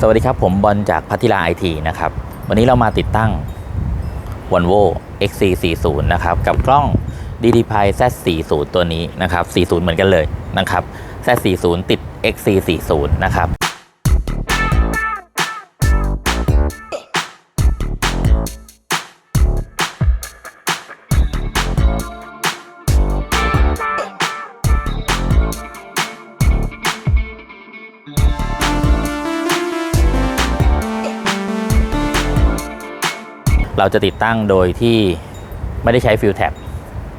สวัสดีครับ ผมบอลจากพัทิลาไอทีนะครับ วันนี้เรามาติดตั้ง Volvo XC40 นะครับ กับกล้อง DDPi Z40 ตัวนี้นะครับ 40 เหมือนกันเลยนะครับ Z40 ติด XC40 นะครับ เราจะติดตั้งโดยที่ไม่ได้ใช้ฟิลแท็บ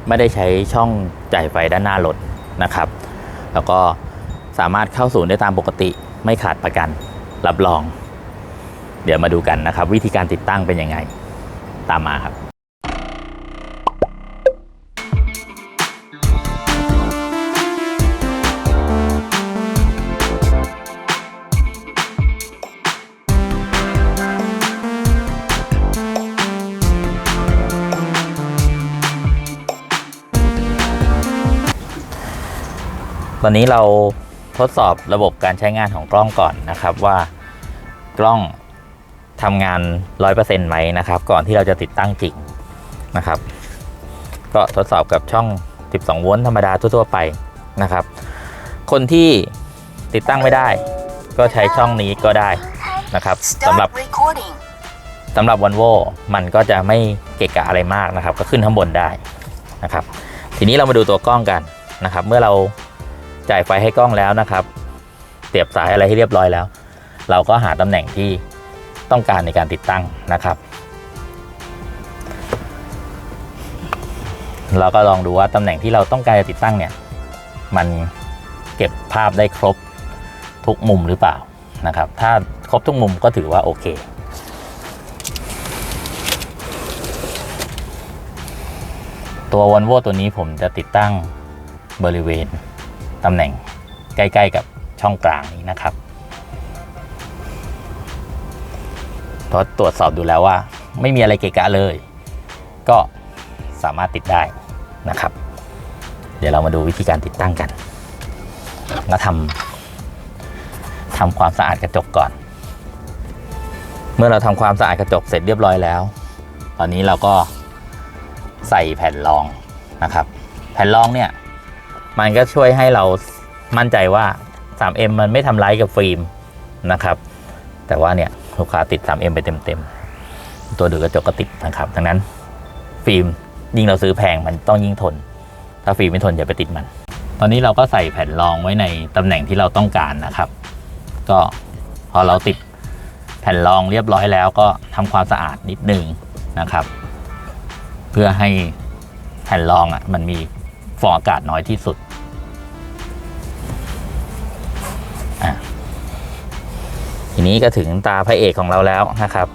ไม่ได้ใช้ช่องจ่ายไฟด้านหน้ารถนะครับ แล้วก็สามารถเข้าศูนย์ได้ตามปกติไม่ขาดประกัน รับรอง เดี๋ยวมาดูกันนะครับ วิธีการติดตั้งเป็นยังไง ตามมาครับ ตอนนี้เราทดสอบระบบการใช้งานของกล้องก่อนนะครับว่ากล้องทำงาน 100%ไหมนะครับ ก่อนที่เราจะติดตั้งจริงนะครับ ก็ทดสอบกับช่อง 12 โวลต์ธรรมดาทั่วๆไปนะครับ คนที่ติดตั้งไม่ได้ ก็ใช้ช่องนี้ก็ได้นะครับสำหรับ Stop recording. สำหรับ v ันโวมันก็จะไม่เกะกะอะไรมากนะครับ ก็ขึ้นข้างบนได้นะครับ ทีนี้เรามาดูตัวกล้องกันนะครับ เมื่อเรา จ่ายไฟให้กล้องแล้วนะครับเสียบสายอะไรให้เรียบร้อยแล้ว เราก็หาตำแหน่งที่ต้องการในการติดตั้งนะครับ เราก็ลองดูว่าตำแหน่งที่เราต้องการจะติดตั้งเนี่ย มันเก็บภาพได้ครบทุกมุมหรือเปล่านะครับ ถ้าครบทุกมุมก็ถือว่าโอเคตัว v ันโวตัวนี้ผมจะติดตั้งบริเวณ ตำแหน่งใกล้ๆกับช่องกลางนี้นะครับพราะตรวจสอบดูแล้วว่า ไม่มีอะไรเกะกะเลย ก็สามารถติดได้นะครับ เดี๋ยวเรามาดูวิธีการติดตั้งกันแล้วทำทำความสะอาดกระจกก่อน เมื่อเราทำความสะอาดกระจกเสร็จเรียบร้อยแล้ว ตอนนี้เราก็ใส่แผ่นรองนะครับ แผ่นรองเนี่ย มันก็ช่วยให้เรามั่นใจว่า 3M มันไม่ทำร้ายกับฟิล์มนะครับ แต่ว่าเนี่ยลูกค้าติด 3M ไปเต็มๆ ตัวดูกระจกก็ติดนะครับ ดังนั้นฟิล์มยิ่งเราซื้อแพงมันต้องยิ่งทน ถ้าฟิล์มไม่ทนอย่าไปติดมัน ตอนนี้เราก็ใส่แผ่นรองไว้ในตำแหน่งที่เราต้องการนะครับ ก็พอเราติดแผ่นรองเรียบร้อยแล้วก็ทำความสะอาดนิดนึงนะครับ เพื่อให้แผ่นรองอะมันมีฟองอากาศน้อยที่สุด นี้ก็ถึงตาพระเอกของเราแล้วนะครับ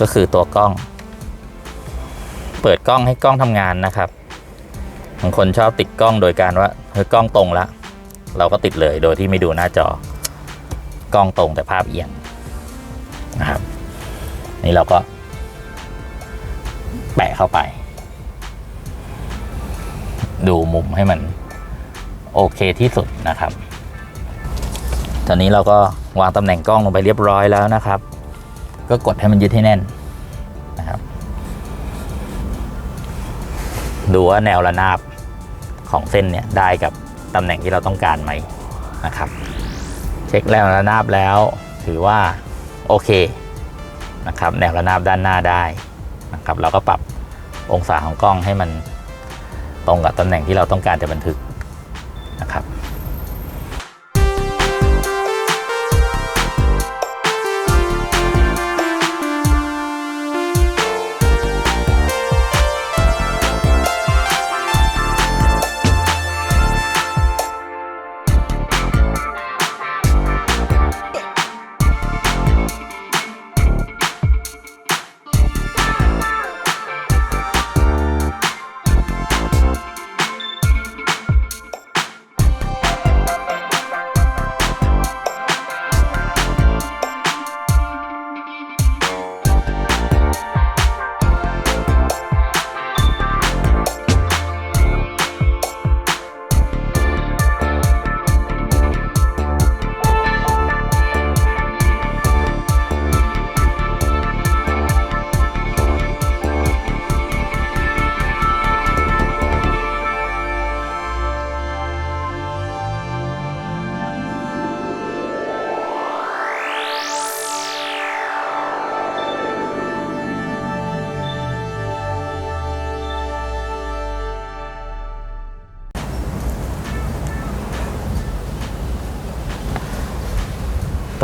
ก็คือตัวกล้อง เปิดกล้องให้กล้องทำงานนะครับบางคนชอบติดกล้องโดยการว่าเฮ้ยกล้องตรงแล้วเราก็ติดเลยโดยที่ไม่ดูหน้าจอกล้องตรงแต่ภาพเอียงนะครับ นี่เราก็ แปะเข้าไป ดูมุมให้มันโอเคที่สุดนะครับ ตอนนี้เราก็วางตำแหน่งกล้องลงไปเรียบร้อยแล้วนะครับ ก็กดให้มันยึดให้แน่นนะครับ ดูว่าแนวระนาบของเส้นเนี่ยได้กับตำแหน่งที่เราต้องการไหมนะครับ เช็คแนวระนาบแล้ว ถือว่าโอเคนะครับ แนวระนาบด้านหน้าได้นะครับ เราก็ปรับองศาของกล้องให้มันตรงกับตำแหน่งที่เราต้องการจะบันทึกนะครับ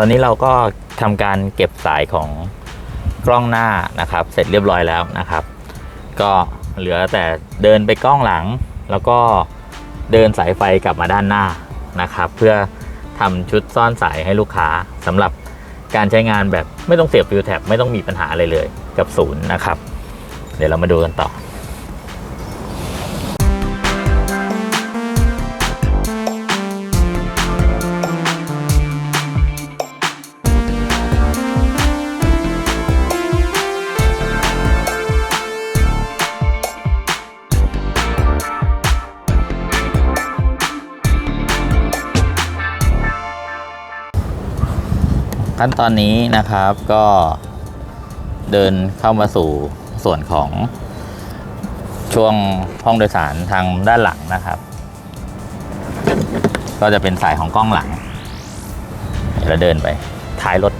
อนนี้เราก็ทำการเก็บสายของกล้องหน้านะครับ เสร็จเรียบร้อยแล้วนะครับ ก็เหลือแต่เดินไปกล้องหลัง แล้วก็เดินสายไฟกลับมาด้านหน้านะครับ เพื่อทำชุดซ่อนสายให้ลูกค้าสำหรับการใช้งานแบบไม่ต้องเสียบฟิวแท็บไม่ต้องมีปัญหาอะไรเลยกับศูนย์นะครับ เดี๋ยวเรามาดูกันต่อ ขั้นตอนนี้นะครับก็เดินเข้ามาสู่ส่วนของช่วงห้องโดยสารทางด้านหลังนะครับ ก็จะเป็นสายของกล้องหลังเดี๋ยวเราเดินไปท้ายรถ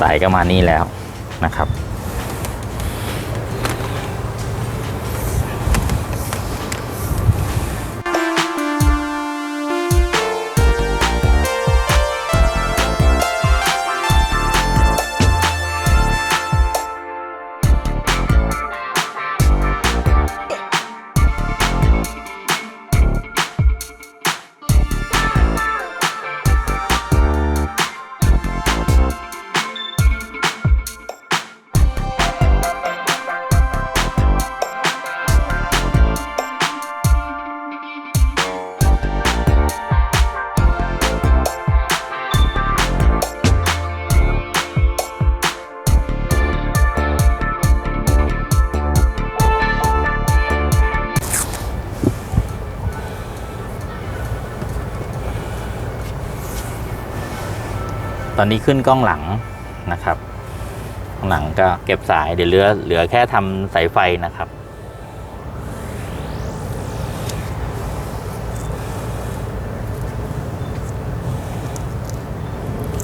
สายก็มานี่แล้วนะครับ ตอนนี้ขึ้นกล้องหลังนะครับกล้องหลังก็เก็บสายเดี๋ยวเหลือเหลือแค่ทำสายไฟนะครับ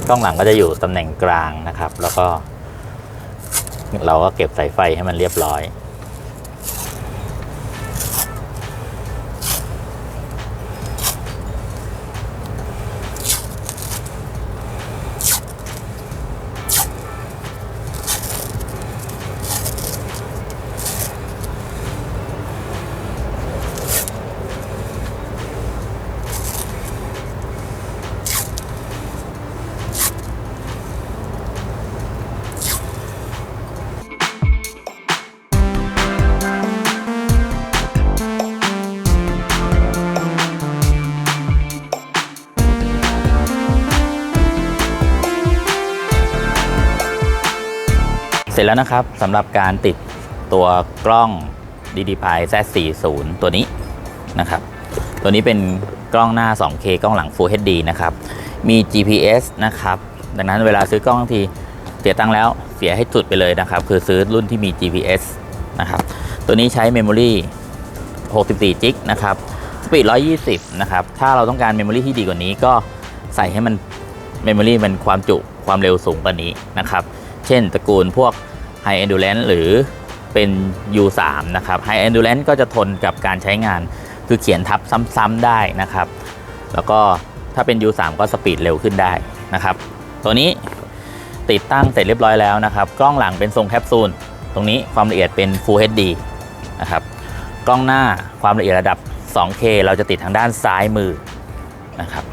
กล้องหลังก็จะอยู่ตำแหน่งกลางนะครับ แล้วก็ เราก็เก็บสายไฟให้มันเรียบร้อย เสร็จแล้วนะครับสำหรับการติดตัวกล้อง DDPI Z40 ตัวนี้นะครับ ตัวนี้เป็นกล้องหน้า 2K กล้องหลัง Full HD นะครับ มี GPS นะครับ ดังนั้นเวลาซื้อกล้องบางทีเสียตังค์แล้วเสียให้จุดไปเลยนะครับ คือซื้อรุ่นที่มี GPS นะครับ ตัวนี้ใช้ Memory 64จิกนะครับ สปีด 120 นะครับ ถ้าเราต้องการ Memory ที่ดีกว่านี้ก็ใส่ให้มัน Memory มันความจุความเร็วสูงกว่านี้นะครับ เช่นตระกูลพวก High Endurance หรือเป็น U3 นะครับ High Endurance ก็จะทนกับการใช้งาน คือเขียนทับซ้ำๆได้นะครับ แล้วก็ถ้าเป็น U3 ก็สปีดเร็วขึ้นได้นะครับ ตัวนี้ติดตั้งเสร็จเรียบร้อยแล้วนะครับ กล้องหลังเป็นทรงแคปซูล ตรงนี้ความละเอียดเป็น Full HD นะครับ กล้องหน้าความละเอียดระดับ 2K เราจะติดทางด้านซ้ายมือนะครับ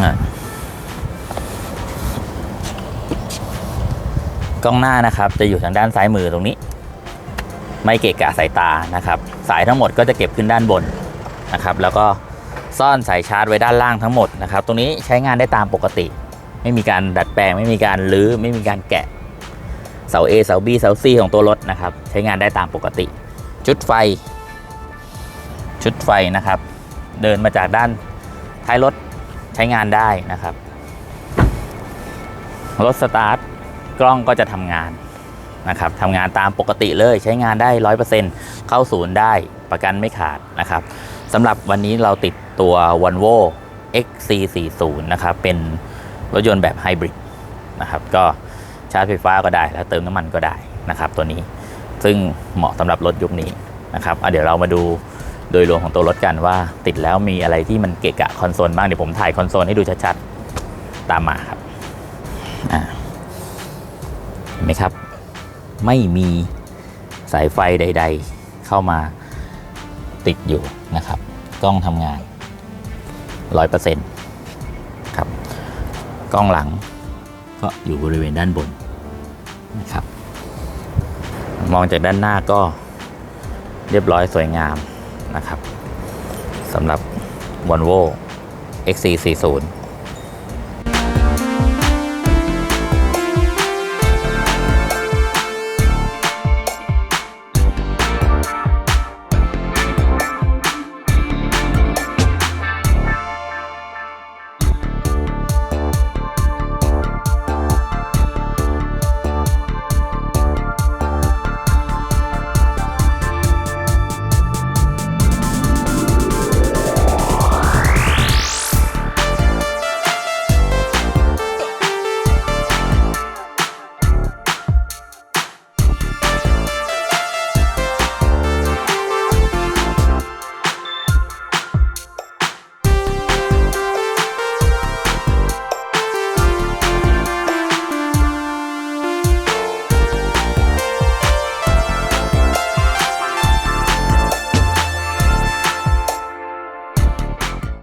อะ กล้องหน้านะครับ จะอยู่ทางด้านซ้ายมือตรงนี้ ไม่เกะกะสายตานะครับ สายทั้งหมดก็จะเก็บขึ้นด้านบนนะครับ แล้วก็ซ่อนสายชาร์จไว้ด้านล่างทั้งหมดนะครับ ตรงนี้ใช้งานได้ตามปกติ ไม่มีการดัดแปลง ไม่มีการลื้อ ไม่มีการแกะ เสา A เสา B เสา C ของตัวรถนะครับ ใช้งานได้ตามปกติ ชุดไฟ ชุดไฟนะครับ เดินมาจากด้านท้ายรถใช้งานได้นะครับ รถสตาร์ท กล้องก็จะทำงานนะครับทำงานตามปกติเลยใช้งานได้ 100%เข้าศูนย์ได้ประกันไม่ขาดนะครับสำหรับวันนี้เราติดตัว Volvo XC40 นะครับ เป็นรถยนต์แบบไฮบริดนะครับก็ชาร์จไฟฟ้าก็ได้ แล้วเติมน้ำมันก็ได้นะครับ ตัวนี้ซึ่งเหมาะสำหรับรถยุคนี้นะครับเดี๋ยวเรามาดูโดยรวมของตัวรถกันว่าติดแล้วมีอะไรที่มันเกะกะคอนโซลบ้างเดี๋ยวผมถ่ายคอนโซลให้ดูชัดๆตามมาครับ ห็นไหมครับ ไม่มีสายไฟใด ๆ เข้ามาติดอยู่นะครับ กล้องทำงาน 100%ครับ กล้องหลังก็อยู่บริเวณด้านบนนะครับ มองจากด้านหน้าก็เรียบร้อยสวยงามนะครับสำหรับ Volvo XC40